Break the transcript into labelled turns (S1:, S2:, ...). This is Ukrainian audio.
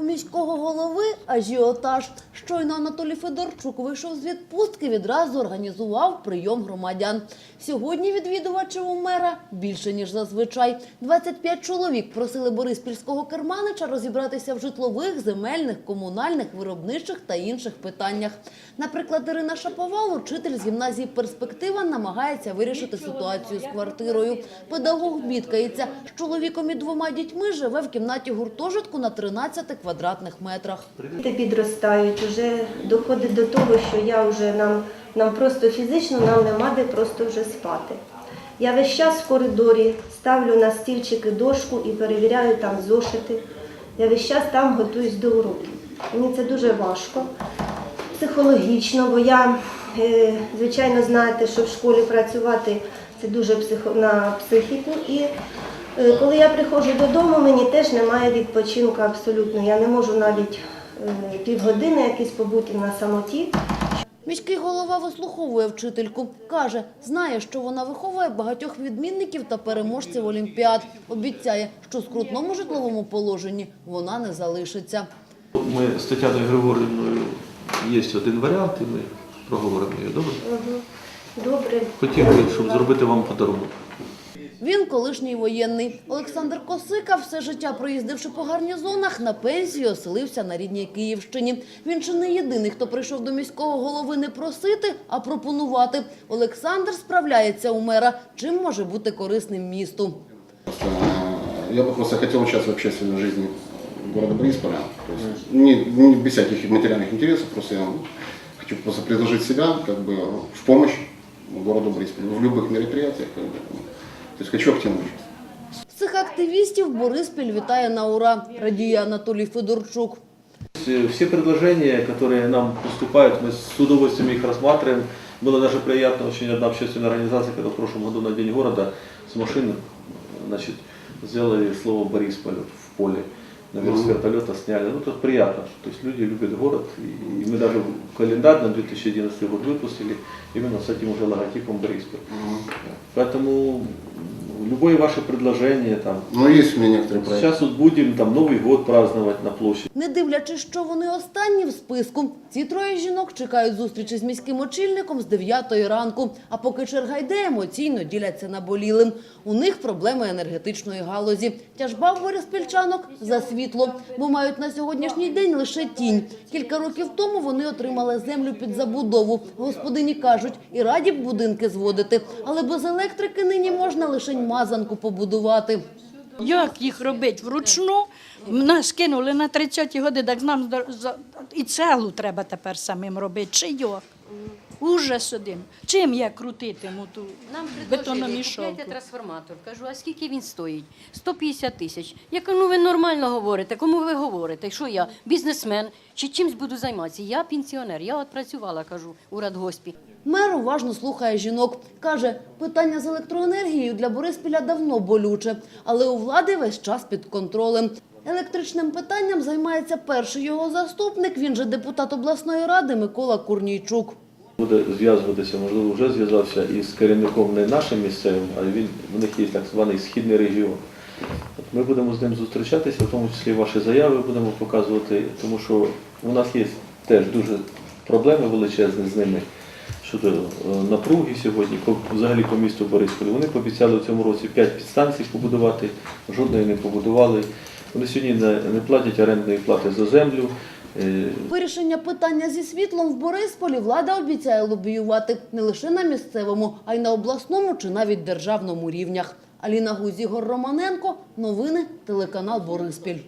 S1: У міського голови ажіотаж. Щойно Анатолій Федорчук вийшов з відпустки, відразу організував прийом громадян. Сьогодні відвідувачів у мера більше, ніж зазвичай. 25 чоловік просили Бориспільського керманича розібратися в житлових, земельних, комунальних, виробничих та інших питаннях. Наприклад, Ірина Шаповал, учитель з гімназії «Перспектива», намагається вирішити ситуацію з квартирою. Педагог бідкається. З чоловіком і двома дітьми живе в кімнаті гуртожитку на 13 квадратних метрах.
S2: Діти підростають, вже доходить до того, що я вже нам, нам просто фізично нам нема де просто вже спати. Я весь час в коридорі ставлю на стільчики дошку і перевіряю там зошити. Я весь час там готуюсь до уроків. Мені це дуже важко психологічно, бо я, е, звичайно, знаєте, що в школі працювати це дуже на психіку. І коли я приходжу додому, мені теж немає відпочинку абсолютно. Я не можу навіть е, півгодини якісь побути на самоті.
S1: Міський голова вислуховує вчительку. Каже, знає, що вона виховує багатьох відмінників та переможців олімпіад. Обіцяє, що в скрутному житловому положенні вона не залишиться.
S3: Ми з Тетяною Григорівною є один варіант, і ми проговоримо його. Добре?
S2: Добре.
S3: Хотів би, щоб зробити вам подарунок.
S1: Він колишній воєнний. Олександр Косика, все життя проїздивши по гарнізонах, на пенсію оселився на рідній Київщині. Він чи не єдиний, хто прийшов до міського голови не просити, а пропонувати. Олександр справляється у мера. Чим може бути корисним місту?
S4: Просто, э, Я бы просто хотел участвовать в общественной жизни города Борисполя. То есть не, не без всяких материальных интересов, просто я хочу просто предложить себя как бы в помощь городу Борисполю в любых мероприятиях. Как бы. То есть хочу активно участвовать.
S1: Цих активістів Бориспіль вітає на ура, радіє Анатолій Федорчук.
S3: Все предложения, которые нам поступают, мы с удовольствием их рассматриваем. Было даже приятно, очень одна общественная организация, когда в прошлом году на День города с машин значит, сделали слово Борисполь в поле. Наверх с вертолета сняли. Ну, это приятно. То есть люди любят город. И мы даже календарь на 2011 год выпустили именно с этим уже логотипом Борисполь. Поэтому м, любое ваше предложение там.
S4: Но есть у меня некоторые проекты.
S3: Сейчас вот будем там Новый год праздновать на площади.
S1: Не дивлячись, що вони останні в списку, ці троє жінок чекають зустрічі з міським очільником з 9 ранку. А поки черга йде, емоційно діляться наболілим. У них проблеми енергетичної галузі. Тяжба в бориспільчанок за світло, бо мають на сьогоднішній день лише тінь. Кілька років тому вони отримали землю під забудову. Господині кажуть, і раді б будинки зводити, але без електрики нині можна лише мазанку побудувати.
S5: Як їх робити вручну? Нас кинули на 30-ті годи, так нам і цеглу треба тепер самим робити. Чи як? Ужас один. Чим я крутитиму ту
S6: Нам предложили,
S5: бетономішалку?
S6: трансформатор. Кажу, а скільки він стоїть? 150 тисяч. Я кажу, ну ви нормально говорите. Кому ви говорите? Що я, бізнесмен? Чи чимсь буду займатися? Я пенсіонер, я от працювала, кажу, у радгоспі.
S1: Мер уважно слухає жінок. Каже, питання з електроенергією для Бориспіля давно болюче, але у влади весь час під контролем. Електричним питанням займається перший його заступник, він же депутат обласної ради Микола Курнійчук.
S3: Буде зв'язуватися, можливо, вже зв'язався із керівником не нашим місцевим, а він в них є так званий східний регіон. От ми будемо з ним зустрічатися, в тому числі ваші заяви будемо показувати, тому що у нас є теж дуже проблеми величезні з ними щодо е, напруги сьогодні, взагалі по місту Борисполі. Вони пообіцяли в цьому році 5 підстанцій побудувати, жодної не побудували. Вони сьогодні не, не платять орендної плати за землю. Е,
S1: Вирішення питання зі світлом в Борисполі влада обіцяє лобіювати не лише на місцевому, а й на обласному чи навіть державному рівнях. Аліна Гузігор Романенко, новини, телеканал Бориспіль.